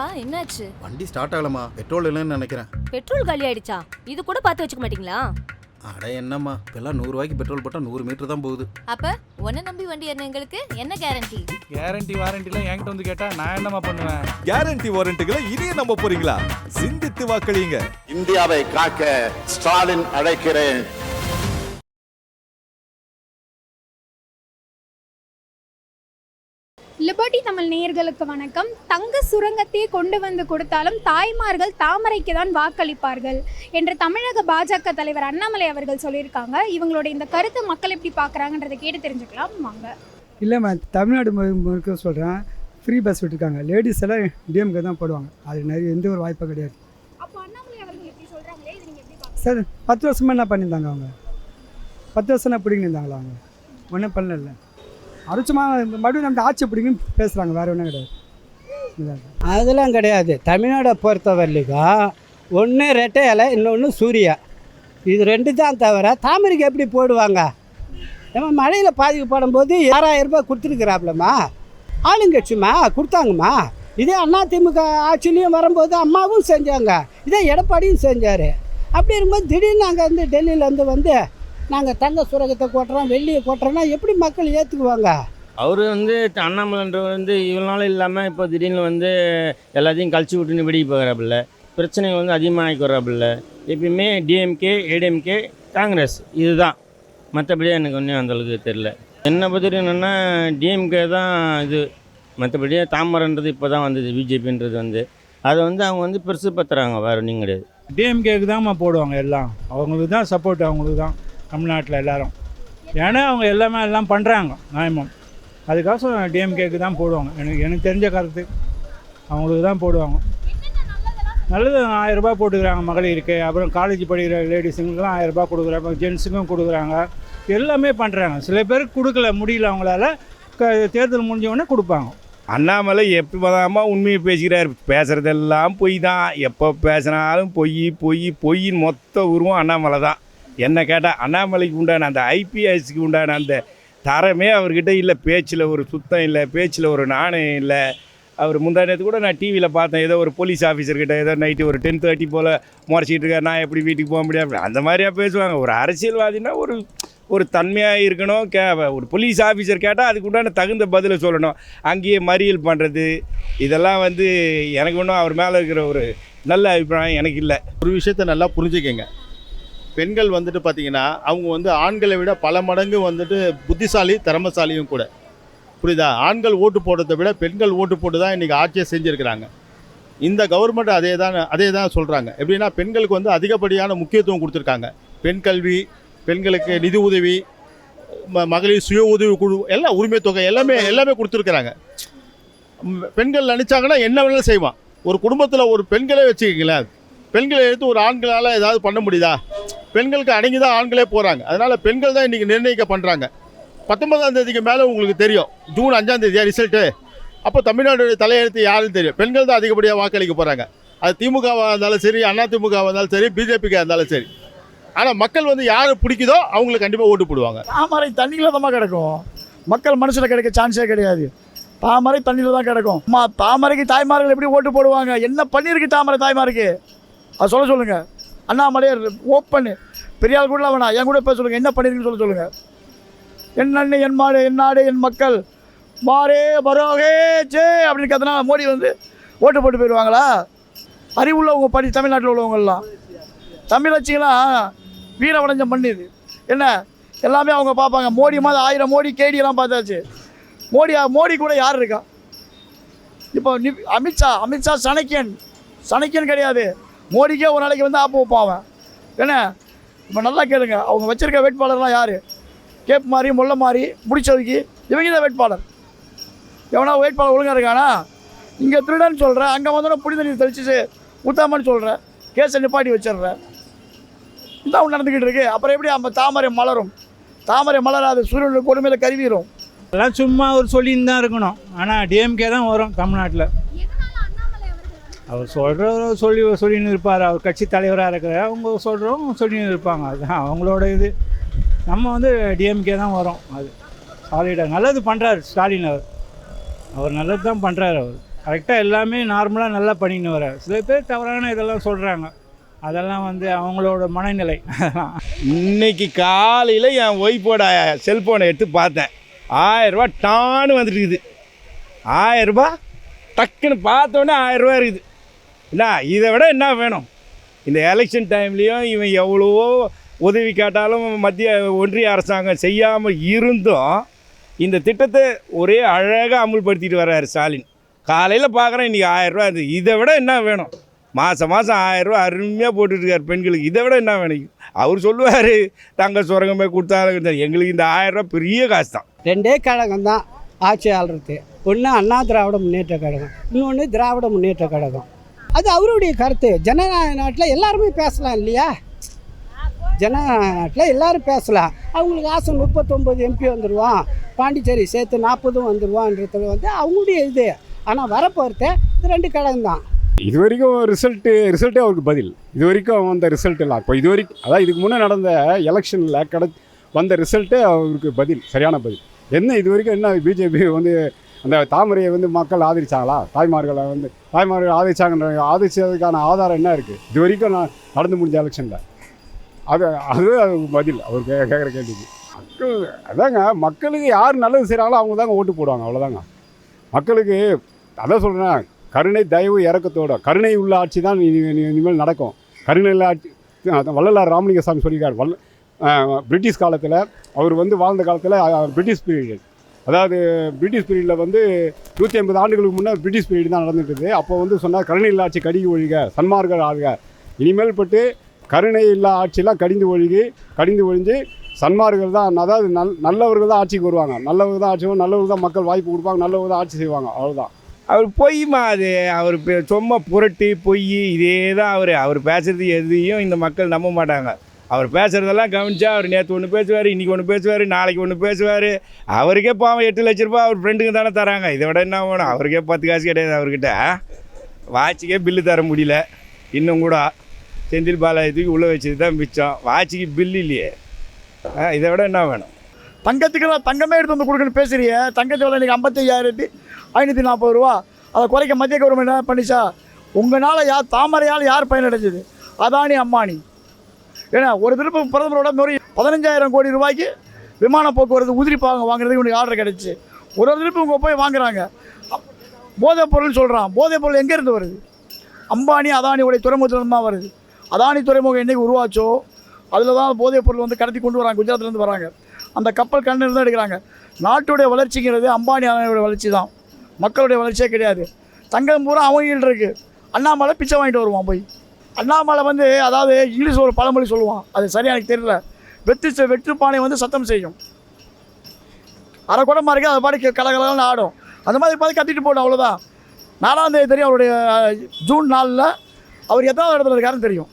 ஏன்பா என்னாச்சு? வண்டி ஸ்டார்ட் ஆகலமா பெட்ரோல் இல்லைன்னு நினைக்கிறேன். பெட்ரோல் காலி ஆயிடுச்சா? இது கூட பார்த்து வச்சுக்க மாட்டீங்களா? அட என்னம்மா இப்பெல்லாம் நூறுரூவாய்க்கு பெட்ரோல் போட்டால் நூறு மீட்டர் தான் போகுது. அப்ப உன்னை நம்பி வண்டி என்ன எங்களுக்கு என்ன கேரண்டி கேரண்டி வாரண்டிலாம் என்கிட்ட வந்து கேட்டா நான் என்னம்மா பண்ணுவேன்? கேரண்டி வாரண்ட்டுகளை இனியே நம்ப போறீங்களா? சிந்தித்து வாக்களியுங்க. இந்தியாவை காக்க ஸ்டாலின் அழைக்கிறேன். லிபர்டி தமிழ் நேயர்களுக்கு வணக்கம். தங்க சுரங்கத்தையே கொண்டு வந்து கொடுத்தாலும் தாய்மார்கள் தாமரைக்கு தான் வாக்களிப்பார்கள் என்று தமிழக பாஜக தலைவர் அண்ணாமலை அவர்கள் சொல்லியிருக்காங்க. இவங்களோட இந்த கருத்து மக்கள் எப்படி பார்க்குறாங்கன்றதை கேட்டு தெரிஞ்சுக்கலாம். வாங்க. இல்லைம்மா தமிழ்நாடு முழுக்க சொல்கிறேன் ஃப்ரீ பஸ் விட்டுருக்காங்க. லேடிஸ் எல்லாம் டிஎம்கே தான் போடுவாங்க. அது நிறைய எந்த ஒரு வாய்ப்பும் கிடையாது. அப்போ அண்ணாமலை அவர்கள் எப்படி சொல்கிறாங்களே இது நீங்கள் எப்படி பார்க்குறீங்க? சார் பத்து வருஷமாக என்ன பண்ணியிருந்தாங்க அவங்க? பத்து வருஷம் என்ன பிடிங்கன்னு இருந்தாங்களா அவங்க? ஒன்றும் பண்ணல அரைச்சமா மறுபடியும் நம்ம ஆட்சி பிடிக்கும் பேசுகிறாங்க வேறு ஒன்றும் கிடையாது. அதெல்லாம் கிடையாது. தமிழ்நாடை பொறுத்த ஒன்று ரெட்டை இலை இன்னொன்று சூர்யா. இது ரெண்டு தான் தவிர தாமரைக்கு எப்படி போடுவாங்க? நம்ம மழையில் பாதிக்கப்படும் போது ஆறாயிரம் ரூபாய் கொடுத்துருக்குறாப்லம்மா. ஆளுங்கட்சிம்மா கொடுத்தாங்கம்மா. இதே அதிமுக ஆட்சிலையும் வரும்போது அம்மாவும் செஞ்சாங்க. இதே எடப்பாடியும் செஞ்சார். அப்படி இருக்கும்போது திடீர்னு நாங்கள் வந்து டெல்லியிலேருந்து வந்து நாங்கள் தங்க சுரங்கத்தை கொட்டுறோம் வெள்ளியை கொட்டுறோன்னா எப்படி மக்கள் ஏற்றுக்குவாங்க அவர் வந்து அண்ணாமலைன்றவர் வந்து நாள் இல்லாமல் இப்போ திடீர்னு வந்து எல்லாத்தையும் கழிச்சு விட்டுன்னு வெடிக்க போகிறாப்புல பிரச்சனைகள் வந்து அதிகமாகி வர்றாப்புல எப்பயுமே டிஎம்கே ஏடிஎம்கே காங்கிரஸ் இதுதான். மற்றபடி எனக்கு ஒன்றும் அந்தளவுக்கு தெரில என்னை பற்றி என்னென்னா டிஎம்கே தான் இது. மற்றபடி தாமரைன்றது இப்போ தான் வந்தது பிஜேபின்றது வந்து. அதை வந்து அவங்க வந்து பெருசு பத்துறாங்க வேறு ஒன்றும் கிடையாது. டிஎம்கேக்கு தான்மா போடுவாங்க எல்லாம். அவங்களுக்கு தான் சப்போர்ட் அவங்களுக்கு தான். தமிழ்நாட்டில் எல்லாரும். ஏன்னா அவங்க எல்லாமே எல்லாம் பண்ணுறாங்க நியாயமும் அதுக்காக டிஎம்கேக்கு தான் போடுவாங்க. எனக்கு எனக்கு தெரிஞ்ச கருத்து. அவங்களுக்கு தான் போடுவாங்க. நல்லது ஆயிரம் போட்டுக்கிறாங்க மகளிருக்கு அப்புறம் காலேஜ் படிக்கிற லேடிஸுங்களுக்குலாம் ஆயிரம் கொடுக்குறாங்க ஜென்ஸுக்கும் கொடுக்குறாங்க. எல்லாமே பண்ணுறாங்க சில பேருக்கு கொடுக்கல முடியல அவங்களால க தேர்தல் முடிஞ்சவொடனே கொடுப்பாங்க. அண்ணாமலை எப்போதாம்மா உண்மையை பேசுகிறார்? பேசுகிறதெல்லாம் பொய் தான் எப்போ பேசினாலும் பொய் பொய் பொய்யின் மொத்த உருவம் அண்ணாமலை தான். என்ன கேட்டால் அண்ணாமலைக்கு உண்டான அந்த ஐபிஎஸ்க்கு உண்டான அந்த தரமே அவர்கிட்ட இல்லை. பேச்சில் ஒரு சுத்தம் இல்லை பேச்சில் ஒரு நாணயம் இல்லை. அவர் முந்தா கூட நான் டிவியில் பார்த்தேன். ஏதோ ஒரு போலீஸ் ஆஃபீஸர்கிட்ட ஏதோ நைட்டு ஒரு டென் தேர்ட்டி போல் முறைச்சிக்கிட்டு இருக்கார். நான் எப்படி வீட்டுக்கு போக முடியாது அந்த மாதிரியா பேசுவாங்க. ஒரு அரசியல்வாதினா ஒரு ஒரு தன்மையாக இருக்கணும். கே ஒரு போலீஸ் ஆஃபீஸர் கேட்டால் அதுக்கு உண்டான தகுந்த பதிலை சொல்லணும். அங்கேயே மறியல் பண்ணுறது இதெல்லாம் வந்து எனக்கு ஒன்றும் அவர் மேலே இருக்கிற ஒரு நல்ல அபிப்பிராயம் எனக்கு இல்லை. ஒரு விஷயத்தை நல்லா புரிஞ்சுக்கங்க. பெண்கள் வந்துட்டு பார்த்தீங்கன்னா அவங்க வந்து ஆண்களை விட பல மடங்கு வந்துட்டு புத்திசாலி திறமசாலியும் கூட. புரியுதா? ஆண்கள் ஓட்டு போடுறதை விட பெண்கள் ஓட்டு போட்டு தான் இன்றைக்கி ஆட்சியை செஞ்சுருக்கிறாங்க. இந்த கவர்மெண்ட் அதே தான் அதே தான் சொல்கிறாங்க எப்படின்னா பெண்களுக்கு வந்து அதிகப்படியான முக்கியத்துவம் கொடுத்துருக்காங்க. பெண் கல்வி பெண்களுக்கு நிதி உதவி ம- மகளிர் சுய உதவி குழு எல்லாம் உரிமை தொகை எல்லாமே எல்லாமே கொடுத்துருக்குறாங்க. பெண்கள் நினச்சாங்கன்னா என்ன வேணாலும் செய்வான். ஒரு குடும்பத்தில் ஒரு பெண்களே வச்சுக்கிங்களேன். பெண்களை எடுத்து ஒரு ஆண்களால் ஏதாவது பண்ண முடியுதா? பெண்களுக்கு அடங்கி தான் ஆண்களே போகிறாங்க அதனால் பெண்கள் தான் இன்றைக்கி நிர்ணயிக்க பண்ணுறாங்க பத்தொன்பதாம் தேதிக்கு மேலே உங்களுக்கு தெரியும். ஜூன் அஞ்சாம் தேதியா ரிசல்ட்டு அப்போ தமிழ்நாடு தலையெழுத்து யாருன்னு தெரியும். பெண்கள் தான் அதிகப்படியாக வாக்களிக்க போகிறாங்க அது திமுகவாக இருந்தாலும் சரி அண்ணா திமுகவாக இருந்தாலும் சரி பிஜேபிக்காக இருந்தாலும் சரி. ஆனால் மக்கள் வந்து யார் பிடிக்குதோ அவங்களுக்கு கண்டிப்பாக ஓட்டு போடுவாங்க. தாமரை தண்ணியில் தான் கிடக்கும். மக்கள் மனசில் கிடைக்க சான்ஸே கிடையாது. தாமரை தண்ணியில் தான் கிடக்கும். அம்மா தாமரைக்கு தாய்மார்கள் எப்படி ஓட்டு போடுவாங்க? என்ன பண்ணியிருக்கு தாமரை தாய்மாருக்கு? அது சொல்ல சொல்லுங்கள் அண்ணாமலையார் ஓப்பன் பெரியாள் கூட வேணாம் என் கூட பேச சொல்லுங்கள் என்ன பண்ணியிருக்குன்னு சொல்ல சொல்லுங்கள் என் அண்ணன் என் மாடு என் நாடு என் மக்கள். மாறே பரோகே ஜே அப்படின்னு கேட்டதுனா மோடி வந்து ஓட்டு போட்டு போயிடுவாங்களா? அறிவுள்ளவங்க படி தமிழ்நாட்டில் உள்ளவங்கெல்லாம் தமிழச்சிங்களாம் வீரவடைஞ்சம் பண்ணிது. என்ன? எல்லாமே அவங்க பார்ப்பாங்க. மோடி மாதிரி ஆயிரம் மோடி கேடியெல்லாம் பார்த்தாச்சு. மோடி மோடி கூட யார் இருக்கா? இப்போ அமித்ஷா அமித்ஷா சனக்கியன். சனக்கியன் கிடையாது. மோடிக்கே ஒரு நாளைக்கு வந்து ஆப்பு வைப்பான் என்ன? இப்போ நல்லா கேளுங்க. அவங்க வச்சுருக்க வேட்பாளர்லாம் யார்? கேப் மாதிரி முல்லை மாதிரி முடிச்சதுக்கு இவங்க தான் வேட்பாளர். எவனா வேட்பாளர் ஒழுங்காக இருக்கானா? இங்கே திருடன்னு சொல்கிறேன் அங்கே வந்தோடனே புனித நீர் தெளிச்சு ஊத்தாமன்னு சொல்கிறேன் கேஸை நிப்பாட்டி வச்சிடுறேன் இதான் ஒன்று நடந்துக்கிட்டு இருக்கு. அப்புறம் எப்படி நம்ம தாமரை மலரும்? தாமரை மலராது சூரியனுடைய கொடுமையில் கருவிடும் எல்லாம் சும்மா ஒரு சொல்லின்னு தான் இருக்கணும். ஆனால் டிஎம்கே தான் வரும் தமிழ்நாட்டில். அவர் சொல்கிறவரும் சொல்லி சொல்லின்னு இருப்பார். அவர் கட்சி தலைவராக இருக்கிற அவங்க சொல்கிறவங்க சொல்லின்னு இருப்பாங்க. அதுதான் அவங்களோட இது. நம்ம வந்து டிஎம்கே தான் வரோம். அது சாலிடாக நல்லது பண்ணுறாரு ஸ்டாலின் அவர். அவர் நல்லது தான் பண்ணுறாரு அவர். கரெக்டாக எல்லாமே நார்மலாக நல்லா பண்ணின்னு வர சில பேர் தவறான இதெல்லாம் சொல்கிறாங்க அதெல்லாம் வந்து அவங்களோட மனநிலை. இன்னைக்கு காலையில் என் ஒய்ஃபோட செல்ஃபோனை எடுத்து பார்த்தேன். ஆயிரரூபா டான்னு வந்துட்டு இருக்குது. ஆயிரரூபா டக்குன்னு பார்த்தோன்னே ஆயிரரூபா இருக்குது. என்ன இதை விட என்ன வேணும்? இந்த எலெக்ஷன் டைம்லேயும் இவன் எவ்வளவோ உதவி கேட்டாலும் மத்திய ஒன்றிய அரசாங்கம் செய்யாமல் இருந்தும் இந்த திட்டத்தை ஒரே அழகாக அமுல்படுத்திட்டு வர்றாரு ஸ்டாலின். காலையில் பார்க்குறேன் இன்றைக்கி ஆயிரரூபா இது இதை விட என்ன வேணும்? மாதம் மாதம் ஆயிரரூவா அருமையாக போட்டுட்ருக்கார் பெண்களுக்கு. இதை விட என்ன வேணும்? அவர் சொல்லுவார் தங்க சுரங்கமே கொடுத்தாலும் எங்களுக்கு இந்த ஆயிரரூவா பெரிய காசு தான் ரெண்டே கழகம் தான் ஆட்சி ஆள்றது ஒன்று அண்ணா திராவிட முன்னேற்ற கழகம் இன்னொன்று திராவிட முன்னேற்ற கழகம். அது அவருடைய கருத்து. ஜனநாயக நாட்டில் எல்லாருமே பேசலாம் இல்லையா? ஜனநாயக நாட்டில் பேசலாம். அவங்களுக்கு ஆசை முப்பத்தொம்பது எம்பி வந்துடுவான் பாண்டிச்சேரி சேர்த்து நாற்பதும் வந்துடுவான்றது வந்து அவங்களுடைய இது. ஆனால் வரப்போகிறத இது ரெண்டு கடன் தான். இது வரைக்கும் ரிசல்ட்டு ரிசல்ட்டே அவருக்கு பதில். இது வரைக்கும் வந்த ரிசல்ட் எல்லாம் இப்போ இது வரைக்கும் அதான் இதுக்கு முன்னே நடந்த எலெக்ஷனில் கிட வந்த ரிசல்ட்டே அவருக்கு பதில் சரியான பதில். என்ன இது வரைக்கும் என்ன பிஜேபி வந்து அந்த தாமரையை வந்து மக்கள் ஆதரிச்சாங்களா? தாய்மார்களை வந்து தாய்மார்கள் ஆதரிச்சாங்கன்ற ஆதரிச்சதுக்கான ஆதாரம் என்ன இருக்குது இது வரைக்கும் நான் நடந்து முடிஞ்ச எலெக்ஷனில் அது அது பதில் அவர் கே கேட்குற கேள்விக்கு. மக்கள் அதாங்க மக்களுக்கு யார் நல்லது செய்கிறாங்களோ அவங்க தாங்க ஓட்டு போடுவாங்க அவ்வளோதாங்க மக்களுக்கு அதான் சொல்கிறேன் கருணை தயவு இறக்கத்தோட கருணை உள்ள ஆட்சி தான் இனிமேல் நடக்கும். கருணை உள்ள ஆட்சி அதான் வள்ளலார் ராமலிங்க சாமி சொல்லியிருக்கார் வல்ல பிரிட்டிஷ் காலத்தில் அவர் வந்து வாழ்ந்த காலத்தில் பிரிட்டிஷ் பீரியட். அதாவது பிரிட்டிஷ் பீரியடில் வந்து நூற்றி ஐம்பது ஆண்டுகளுக்கு முன்னே பிரிட்டிஷ் பீரியட் தான் நடந்துட்டு அப்போ வந்து சொன்னார் கருணை இல்லா ஆட்சி கடிகி ஒழிக சன்மார்கள் ஆளுக இனிமேல் பட்டு கருணை இல்லா ஆட்சியெல்லாம் கடிந்து ஒழுகி கடிந்து ஒழிஞ்சு சன்மார்கள் தான் அதாவது நல் நல்லவர்கள் தான் ஆட்சிக்கு வருவாங்க. நல்லவர்கள் தான் ஆட்சி வருவாங்க நல்லவர்கள் தான் மக்கள் வாய்ப்பு கொடுப்பாங்க நல்லவர்கள் தான் ஆட்சி செய்வாங்க. அவ்வளோதான் அவர் பொய்மா அது. அவர் பெ- சும்மா புரட்டி பொய் இதே தான் அவர். அவர் பேசுறது எதையும் இந்த மக்கள் நம்ப மாட்டாங்க. அவர் பேசுகிறதெல்லாம் கவனிச்சா அவர் நேற்று ஒன்று பேசுவார் இன்றைக்கி ஒன்று பேசுவார் நாளைக்கு ஒன்று பேசுவார். அவருக்கே பாவம் எட்டு லட்ச ரூபாய் அவர் ஃப்ரெண்டுக்கு தானே தராங்க. இதை விட என்ன வேணும்? அவருக்கே பத்து காசு கிடையாது அவர்கிட்ட. வாட்சிக்கே பில்லு தர முடியல. இன்னும் கூட செந்தில் பாலாஜிக்கு உள்ளே வச்சது தான் மிச்சம். வாட்சிக்கு பில்லு இல்லையே. ஆ, இதை விட என்ன வேணும்? தங்கத்துக்கு நான் தங்கமே எடுத்து வந்து கொடுக்குன்னு பேசுறியே. தங்கத்தை விலை இன்றைக்கி ஐம்பத்தையாயிரத்தி ஐநூற்றி நாற்பது ரூபா. அதை குறைக்க மத்திய கவர்மெண்ட் என்ன பண்ணிச்சா? உங்களால் யார் தாமரையால் யார் பயனடைஞ்சது? அதானி அம்மானி. ஏன்னா ஒரு திருப்பம் பிரதமரோட முறை பதினஞ்சாயிரம் கோடி ரூபாய்க்கு விமான போக்குவரத்து உதிரி பாகம் வாங்குறதுக்கு இவனுக்கு ஆர்டர் கிடச்சி. ஒரு ஒரு திருப்பி இவங்க போய் வாங்குறாங்க. அப்- போதைப் பொருள்னு சொல்கிறான் போதைப் பொருள் எங்கேருந்து வருது? அம்பானி அதானியோடைய துறைமுகத்துலேருந்து தான் வருது. அதானி துறைமுகம் என்றைக்கு உருவாச்சோ அதில் தான் போதைப் பொருள் வந்து கடத்தி கொண்டு வராங்க. குஜராத்லேருந்து வராங்க. அந்த கப்பல் கண்ணில் தான் எடுக்கிறாங்க. நாட்டுடைய வளர்ச்சிங்கிறது அம்பானி அதானியோட வளர்ச்சி தான். மக்களுடைய வளர்ச்சியே கிடையாது. தங்கம் பூரா அவங்கள்ட்ட இருக்குது அண்ணாமலை பிச்சை வாங்கிட்டு வருவான் போய். அண்ணாமலை வந்து அதாவது இங்கிலீஷ் ஒரு பழமொழி சொல்லுவான். அது சரியாக எனக்கு தெரியல. வெற்றி செ- வந்து சத்தம் செய்யும். அரை குடமாக இருக்குது அதை பாடி கலகலன்னு ஆடும். அந்த மாதிரி பார்த்து கத்திட்டு போடும் அவ்வளோதான் நாலாம் தேதி தெரியும் அவருடைய ஜூன் நாலில் அவர் எத்தனாவது இடத்துல இருக்காருன்னு தெரியும்.